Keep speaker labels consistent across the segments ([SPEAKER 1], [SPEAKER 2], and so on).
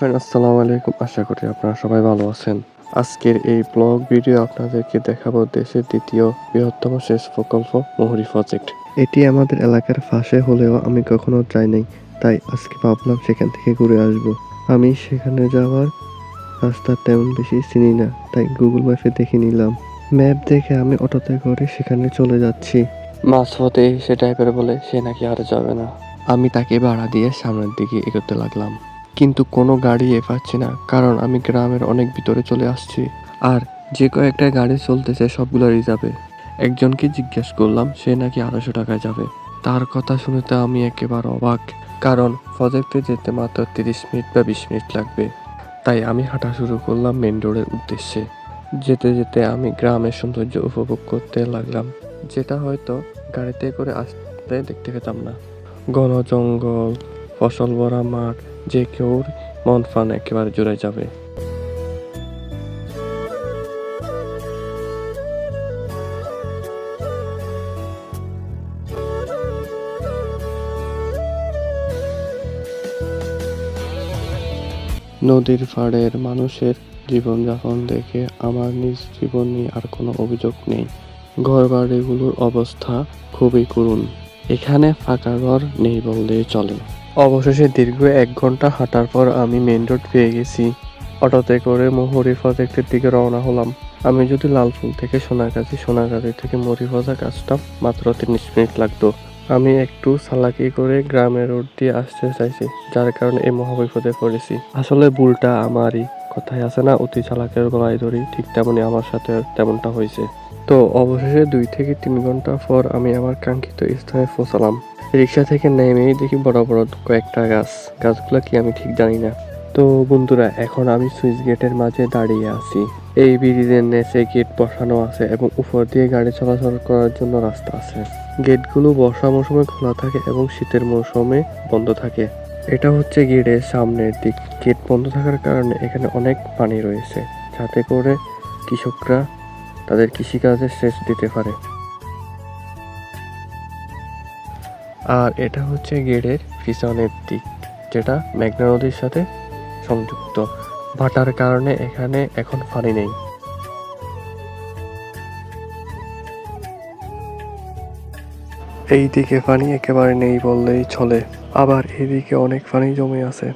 [SPEAKER 1] Friend আসসালামু আলাইকুম। আশা করি আপনারা সবাই ভালো আছেন। আজকের এই ব্লগ ভিডিও আপনাদেরকে দেখাবো দেশের দ্বিতীয় বৃহত্তম শেষ প্রকল্প, মোহরি প্রজেক্ট। এটি আমাদের এলাকার পাশে হলেও আমি কখনো যাই নাই, তাই আজকে ভাবলাম সেখান থেকে ঘুরে আসব। আমি সেখানে যাওয়ার রাস্তা তেমন বেশি চিনি না, তাই গুগল ম্যাপে দেখে নিলাম। ম্যাপ দেখে আমি অটোতে করে সেখানে চলে যাচ্ছি। মাঝপথে সে ড্রাইভার বলে সে নাকি আর যাবে না। আমি তাকে ভাড়া দিয়ে সামনের দিকে এগোতে লাগলাম। কিন্তু কোনো গাড়ি এ পাচ্ছি না, কারণ আমি গ্রামের অনেক ভিতরে চলে আসছি। আর যে কয়েকটা গাড়ি চলতেছে সবগুলো রিজার্ভে একজনকে জিজ্ঞেস করলাম, সে নাকি আড়াইশো টাকায় যাবে। তার কথা শুনতে আমি একেবারে অবাক, কারণ প্রজেক্টে যেতে মাত্র তিরিশ মিনিট বা বিশ মিনিট লাগবে। তাই আমি হাঁটা শুরু করলাম মেন রোডের উদ্দেশ্যে। যেতে যেতে আমি গ্রামের সৌন্দর্য উপভোগ করতে লাগলাম। যেটা হয়তো গাড়িতে করে আসতে দেখতে পেতাম না। ঘন জঙ্গল, ফসল ভরা মাঠ যে কেউ মন ফান একেবারে জুড়ে যাবে। নদীর পাড়ের মানুষের জীবনযাপন দেখে আমার নিজ জীবন নিয়ে আর কোনো অভিযোগ নেই। ঘর বাড়িগুলোর অবস্থা খুবই করুণ। এখানে ফাঁকা ঘর নেই বললেই চলে। অবশেষে দীর্ঘ এক ঘণ্টা হাঁটার পর আমি মেন রোড পেয়ে গেছি। অটোতে করে মোহরি প্রজেক্টের দিকে রওনা হলাম। আমি যদি লালপুল থেকে সোনাগাছি সোনাগাছি থেকে মরিফজা কাজটা মাত্র তিরিশ মিনিট লাগতো। আমি একটু সালাকি করে গ্রামের রোড দিয়ে আসতে চাইছি, যার কারণে এই মহাবিপদে পড়েছি। আসলে ভুলটা আমারই, কথায় আছে না, অতি চালাকের গলায় ধরি, ঠিক তেমনই আমার সাথে তেমনটা হয়েছে। তো অবশেষে দুই থেকে তিন ঘণ্টা পর আমি আমার কাঙ্ক্ষিত স্থানে পৌঁছালাম। রিক্সা থেকে নেমেই দেখি বড় বড় কয়েকটা গাছ। গাছগুলো কি আমি ঠিক জানি না। তো বন্ধুরা, এখন আমি সুইচ গেটের মাঝে দাঁড়িয়ে আছি। এই ব্রিজের নিচে গেট বসানো আছে এবং উপর দিয়ে গাড়ি চলাচল করার জন্য রাস্তা আছে। গেটগুলো বর্ষা মৌসুমে খোলা থাকে এবং শীতের মৌসুমে বন্ধ থাকে। এটা হচ্ছে গেটের সামনের দিক। গেট বন্ধ থাকার কারণে এখানে অনেক পানি রয়েছে। যাতে করে কৃষকরা তাদের কৃষিকাজে সেচ দিতে পারে। আর এটা হচ্ছে গেটের পিছনের দিক, যেটা মেঘনা নদীর সাথে সংযুক্ত। ভাটার কারণে এখানে এখন পানি নেই। এই দিকে পানি একেবারে নেই বললেই চলে। আবার এদিকে অনেক পানি জমে আছে।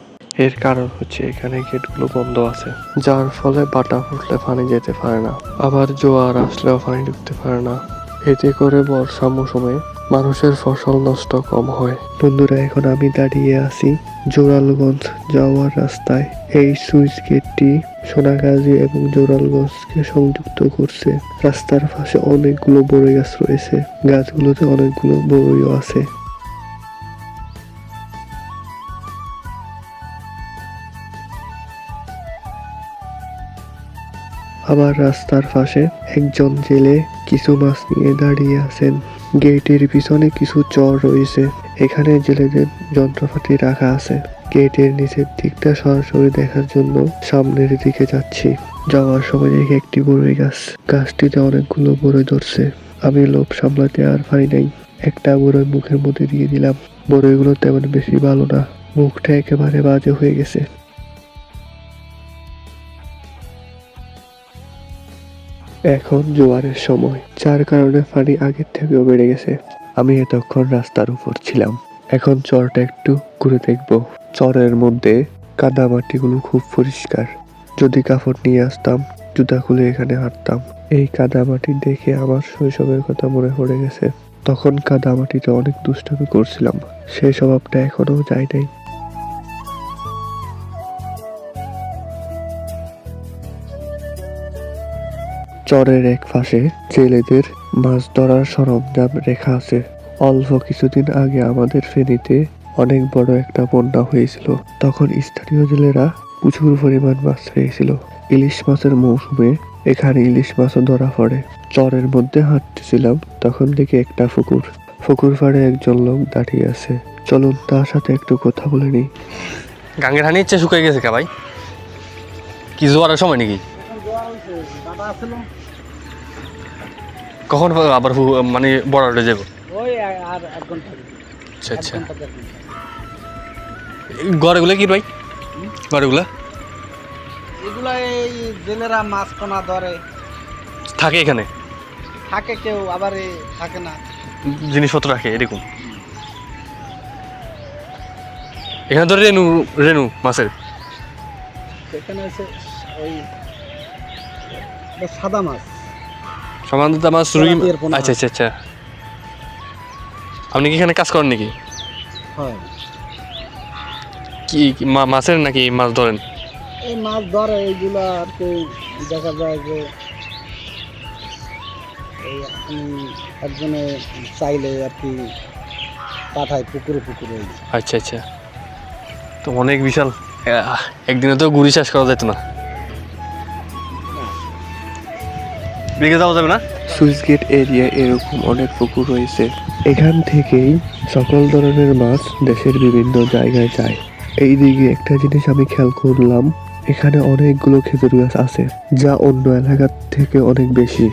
[SPEAKER 1] এর কারণ হচ্ছে এখানে গেটগুলো বন্ধ আছে, যার ফলে বাটা ফুটলে পানি যেতে পারে না। আবার জোয়ার আসলেও পানি ঢুকতে পারে না। এতে করে বর্ষা মৌসুমে মানুষের ফসল নষ্ট কম হয়। বন্ধুরা, এখন আমি দাঁড়িয়ে আছি জোরালগঞ্জ যাওয়ার রাস্তায়। এই সুইচ গেটটি সোনাগাজী এবং জোরালগঞ্জকে সংযুক্ত করছে। রাস্তার পাশে অনেকগুলো বড়ই গাছ রয়েছে। গাছগুলোতে অনেকগুলো বড়ইও আছে। আবার রাস্তার পাশে একজন জেলে কিছু মাছ নিয়ে দাঁড়িয়ে আছেন। গেটের পিছনে কিছু চর রয়েছে। এখানে জেলেদের যন্ত্রপাতি রাখা আছে। গেটের নিচের দিকটা সরাসরি দেখার জন্য সামনের দিকে যাচ্ছি। যাওয়ার সময় দেখি একটি বড়ই গাছ। গাছটিতে অনেকগুলো বড়ই ধরছে। আমি লোভ সামলাতে আর পারি নাই। একটা বড়ই মুখের মধ্যে দিয়ে দিলাম। বড়ইগুলো তেমন বেশি ভালো না। মুখটা একেবারে বাজে হয়ে গেছে। এখন জোয়ারের সময়, যার কারণে পানি আগের থেকেও বেড়ে গেছে। আমি এতক্ষণ রাস্তার উপর ছিলাম। এখন চরটা একটু ঘুরে দেখব। চরের মধ্যে কাদামাটিগুলো খুব পরিষ্কার। যদি কাপড় নিয়ে আসতাম, জুতা খুলে এখানে হাঁটতাম। এই কাদামাটি দেখে আমার শৈশবের কথা মনে পড়ে গেছে। তখন কাদামাটিতে অনেক দুষ্টামি করছিলাম। সেই স্বভাবটা এখনও যায় নাই। চরের এক পাশে জেলেদের মাছ ধরার সরঞ্জাম রেখা আছে। অল্প কিছুদিন আগে আমাদের ফেনীতে অনেক বড় একটা বন্যা হয়েছিল। তখন স্থানীয় জেলেরা প্রচুর পরিমাণ মাছ পেয়েছিল ইলিশ মাছের মৌসুমে এখানে ইলিশ মাছও ধরা পড়ে। চরের মধ্যে হাঁটতেছিলাম, তখন দেখি একটা পুকুর। পুকুর পাড়ে একজন লোক দাঁড়িয়ে আছে। চলুন তার সাথে একটু কথা বলে নিই।
[SPEAKER 2] গাঙ্গের হানি ইচ্ছে শুকাই গেছে কা ভাই? কি জোয়ারের সময় নাকি? কখন আবার মানে বড় উঠে যাব?
[SPEAKER 3] ওই আর এক ঘণ্টা।
[SPEAKER 2] আচ্ছা আচ্ছা। ঘরগুলো কি ভাই? বাড়িগুলা
[SPEAKER 3] এগুলা এই জেলেরা মাছ পোনা ধরে।
[SPEAKER 2] থাকে এখানে?
[SPEAKER 3] থাকে কেউ আবার থাকে না।
[SPEAKER 2] জিনিসপত্র রাখে এরকম? এখানে তো রেনু রেনু মাছের।
[SPEAKER 3] সেখানে হচ্ছে ওই সাদা মাছ।
[SPEAKER 2] সামান্য মাছ রুই আচ্ছা আচ্ছা আচ্ছা। আপনি কি এখানে কাজ করেন নাকি?
[SPEAKER 3] হয়।
[SPEAKER 2] কি মাছের নাকি মাছ ধরেন?
[SPEAKER 3] এই মাছ ধরে এইগুলো আর কি দেখা যায় যে এই একজনে চাইলে আর কি পাঠায় পুকুরে পুকুরে।
[SPEAKER 2] আচ্ছা আচ্ছা। তো অনেক বিশাল। একদিনে তো গুড়ি চাষ করা যেত না। দিকে যাওয়া যাবে না?
[SPEAKER 1] সুইচ গেট এরিয়া এরকম অনেক পুকুর রয়েছে। এখান থেকেই সকল ধরনের মাছ দেশের বিভিন্ন জায়গায় যায়। এইদিকে একটা জিনিস আমি খেয়াল করলাম, এখানে অনেকগুলো খেজুর গাছ আছে, যা অন্য এলাকার থেকে অনেক বেশি।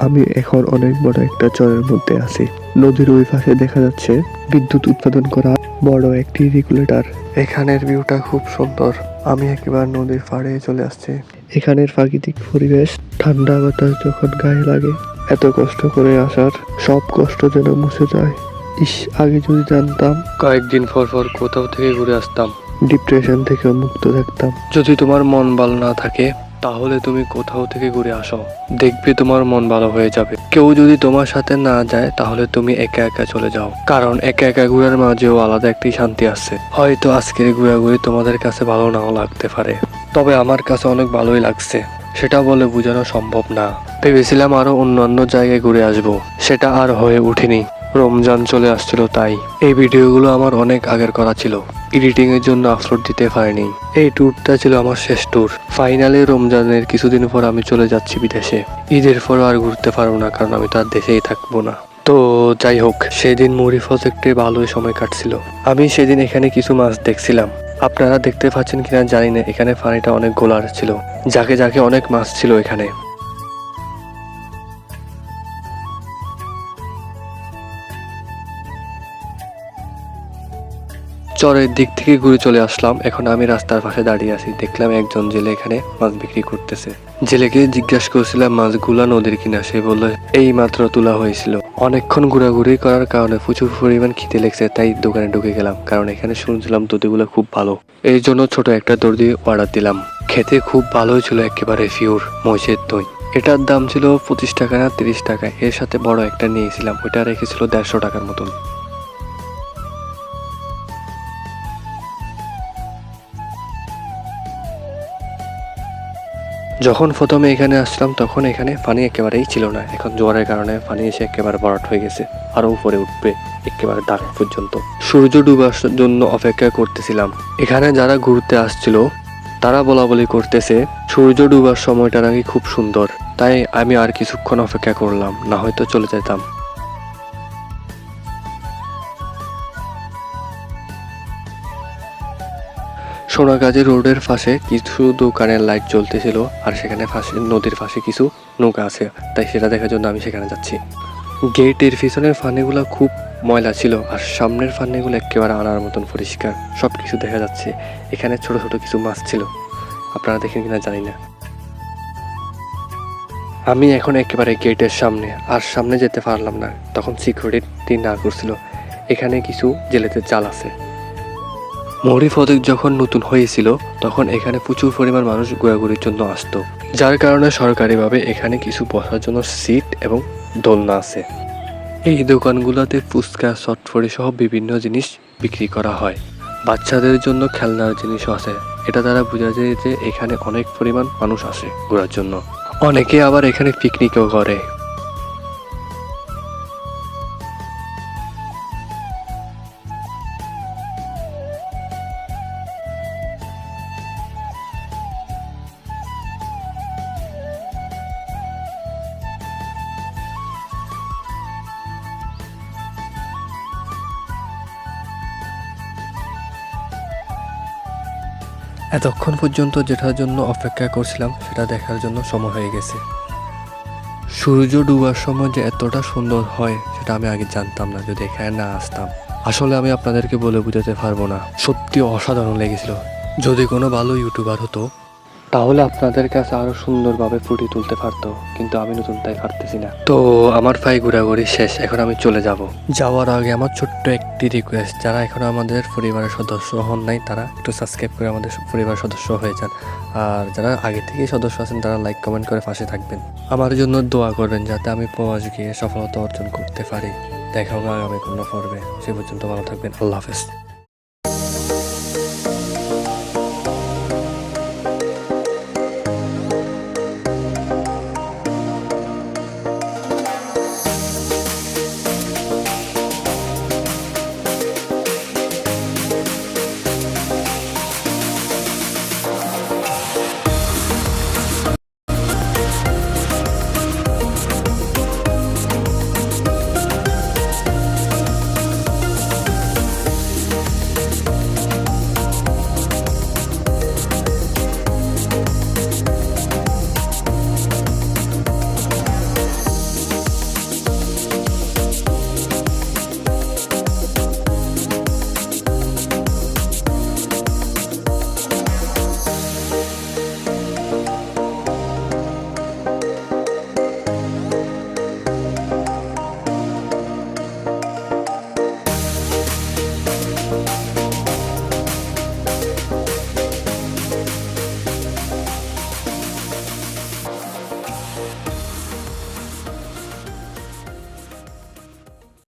[SPEAKER 1] আমি এখন অনেক বড় একটা চরের মধ্যে আছি। নদীর ওই পাশে দেখা যাচ্ছে বিদ্যুৎ উৎপাদন করা বড় একটি রেগুলেটর। এখানের ভিউটা খুব সুন্দর। আমি একেবারে নদীর পাড়ে চলে আসছি। এখানের প্রাকৃতিক পরিবেশ ঠান্ডা বাতাস যখন গায়ে লাগে এত কষ্ট করে আসার সব কষ্ট যেন মুছে যায়। ইস আগে যদি জানতাম কয়েকদিন পর পর কোথাও থেকে ঘুরে আসতাম। ডিপ্রেশন থেকে মুক্ত থাকতাম। যদি তোমার মন ভালো না থাকে তাহলে তুমি কোথাও থেকে ঘুরে আসো। দেখবে তোমার মন ভালো হয়ে যাবে। কেউ যদি তোমার সাথে না যায়, তাহলে তুমি একা একা চলে যাও। কারণ একা একা ঘুরার মাঝেও আলাদা একটি শান্তি আছে। হয়তো আজকের ঘোরাঘুরি তোমাদের কাছে ভালো নাও লাগতে পারে। তবে আমার কাছে অনেক ভালোই লাগছে। সেটা বলে বোঝানো সম্ভব না। ভেবেছিলাম আরও অন্যান্য জায়গায় ঘুরে আসব। সেটা আর হয়ে ওঠেনি। রমজান চলে আসছিল তাই। এই ভিডিওগুলো আমার অনেক আগের করা ছিল। এডিটিং এর জন্য আপলোড দিতে পারিনি। এই ট্যুরটা ছিল আমার শেষ ট্যুর ফাইনালি রমজানের কিছুদিন পর আমি চলে যাচ্ছি বিদেশে। ঈদের পর আর ঘুরতে পারব না, কারণ আমি তার দেশেই থাকব না। তো যাই হোক, সেদিন মুড়ি প্রজেক্টে ভালোই সময় কাটছিল। আমি সেদিন এখানে কিছু মাছ দেখছিলাম। আপনারা দেখতে পাচ্ছেন কিনা জানি না, এখানে পানিটা অনেক গোলার ছিল। যাকে যাকে অনেক মাছ ছিল এখানে। চরের দিক থেকে ঘুরে চলে আসলাম। এখন আমি রাস্তার পাশে দাঁড়িয়ে আছি। দেখলাম একজন জেলে এখানে মাছ বিক্রি করতেছে। জেলেকে জিজ্ঞাসা করছিলাম, মাছগুলা নদীর কিনা সে বলল এই মাত্র তোলা হয়েছিল। অনেকক্ষণ ঘোরাঘুরি করার কারণে প্রচুর পরিমাণ খিদে লেগেছে, তাই দোকানে ঢুকে গেলাম। কারণ এখানে শুনছিলাম দধিগুলো খুব ভালো। এই জন্য ছোট একটা দর্দি অর্ডার দিলাম। খেতে খুব ভালোই ছিল, একেবারে পিওর মহিষের দই। এটার দাম ছিল পঁচিশ টাকা না তিরিশ টাকা। এর সাথে বড় একটা নিয়েছিলাম। ওটা রেখেছিল দেড়শো টাকার মতন। যখন প্রথমে এখানে আসলাম, তখন এখানে পানি একেবারেই ছিল না। এখন জোয়ারের কারণে পানি এসে একেবারে বরাট হয়ে গেছে আরও উপরে উঠবে, একেবারে ডাক পর্যন্ত। সূর্য ডুবার জন্য অপেক্ষা করতেছিলাম। এখানে যারা ঘুরতে আসছিল, তারা বলা বলি করতেছে, সূর্য ডুবার সময়টা নাকি খুব সুন্দর। তাই আমি আর কিছুক্ষণ অপেক্ষা করলাম, না হয়তো চলে যেতাম। সোনাগাজী রোডের পাশে কিছু দোকানের লাইট জ্বলতেছিল আর সেখানে পাশে নদীর পাশে কিছু নৌকা আছে। তাই সেটা দেখার জন্য আমি সেখানে যাচ্ছি। গেটের পিছনের ফানেগুলো খুব ময়লা ছিল আর সামনের ফানেগুলো একেবারে আনার মতন পরিষ্কার। সব কিছু দেখা যাচ্ছে। এখানে ছোট ছোট কিছু মাছ ছিল। আপনারা দেখেন কিনা জানি না। আমি এখন একেবারে গেটের সামনে আর সামনে যেতে পারলাম না। তখন সিকিউরিটি না করছিল এখানে কিছু জেলেদের জাল আছে। মৌরি ফদক যখন নতুন হয়েছিল, তখন এখানে প্রচুর পরিমাণ মানুষ ঘোরাঘুরির জন্য আসতো, যার কারণে সরকারিভাবে এখানে কিছু বসার জন্য সিট এবং দোলনা আছে। এই দোকানগুলোতে ফুচকা চটফড়ি সহ বিভিন্ন জিনিস বিক্রি করা হয়। বাচ্চাদের জন্য খেলনার জিনিসও আছে। এটা দ্বারা বোঝা যায় যে এখানে অনেক পরিমাণ মানুষ আসে ঘোরার জন্য। অনেকে আবার এখানে পিকনিকও করে। এতক্ষণ পর্যন্ত যেটার জন্য অপেক্ষা করছিলাম, সেটা দেখার জন্য সময় হয়ে গেছে। সূর্য ডুবার সময় যে এতটা সুন্দর হয়, সেটা আমি আগে জানতাম না, যদি এখানে না আসতাম। আসলে আমি আপনাদেরকে বলে বুঝাতে পারব না। সত্যি অসাধারণ লেগেছিল। যদি কোনো ভালো ইউটিউবার হতো
[SPEAKER 4] তাহলে আপনাদের কাছে আরও সুন্দরভাবে ফুটিয়ে তুলতে পারতো, কিন্তু আমি নতুন তাই পারতেছি না।
[SPEAKER 1] তো আমার প্রায় ঘোরাঘুরি শেষ, এখন আমি চলে যাব। যাওয়ার আগে আমার ছোট্ট একটি রিকোয়েস্ট যারা এখনও আমাদের পরিবারের সদস্য হন নাই, তারা একটু সাবস্ক্রাইব করে আমাদের পরিবারের সদস্য হয়ে যান। আর যারা আগে থেকেই সদস্য আছেন, তারা লাইক কমেন্ট করে পাশে থাকবেন। আমার জন্য দোয়া করবেন যাতে আমি প্রবাস গিয়ে সফলতা অর্জন করতে পারি। দেখা হবে আগামী কোনো পর্বে। সে পর্যন্ত ভালো থাকবেন। আল্লাহ হাফেজ।